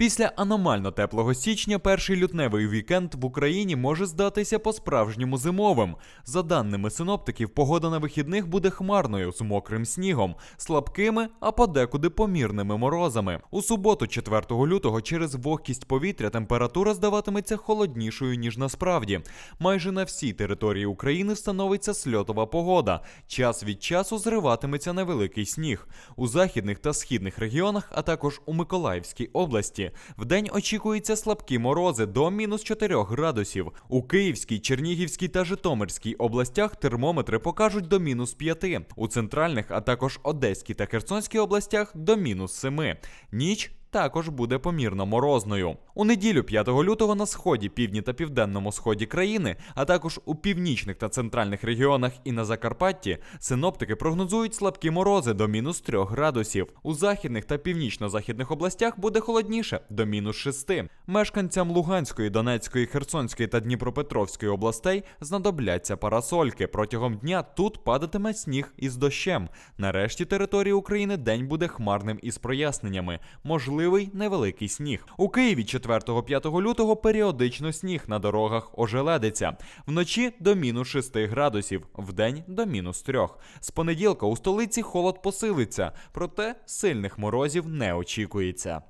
Після аномально теплого січня перший лютневий вікенд в Україні може здатися по-справжньому зимовим. За даними синоптиків, погода на вихідних буде хмарною з мокрим снігом, слабкими, а подекуди помірними морозами. У суботу, 4 лютого, через вогкість повітря температура здаватиметься холоднішою ніж насправді. Майже на всій території України встановиться сльотова погода. Час від часу зриватиметься невеликий сніг. У західних та східних регіонах, а також у Миколаївській області, вдень очікуються слабкі морози до мінус 4 градусів. У Київській, Чернігівській та Житомирській областях термометри покажуть до мінус 5. У центральних, а також Одеській та Херсонській областях до мінус 7. Ніч також буде помірно морозною. У неділю 5 лютого на сході, півдні та південному сході країни, а також у північних та центральних регіонах і на Закарпатті, синоптики прогнозують слабкі морози до мінус 3 градусів. У західних та північно-західних областях буде холодніше до мінус 6. Мешканцям Луганської, Донецької, Херсонської та Дніпропетровської областей знадобляться парасольки. Протягом дня тут падатиме сніг із дощем. Нарешті території України день буде хмарним із проясненнями. Можливий невеликий сніг. У Києві 4-5 лютого періодично сніг на дорогах ожеледиться. Вночі до мінус 6 градусів, вдень до мінус 3. З понеділка у столиці холод посилиться, проте сильних морозів не очікується.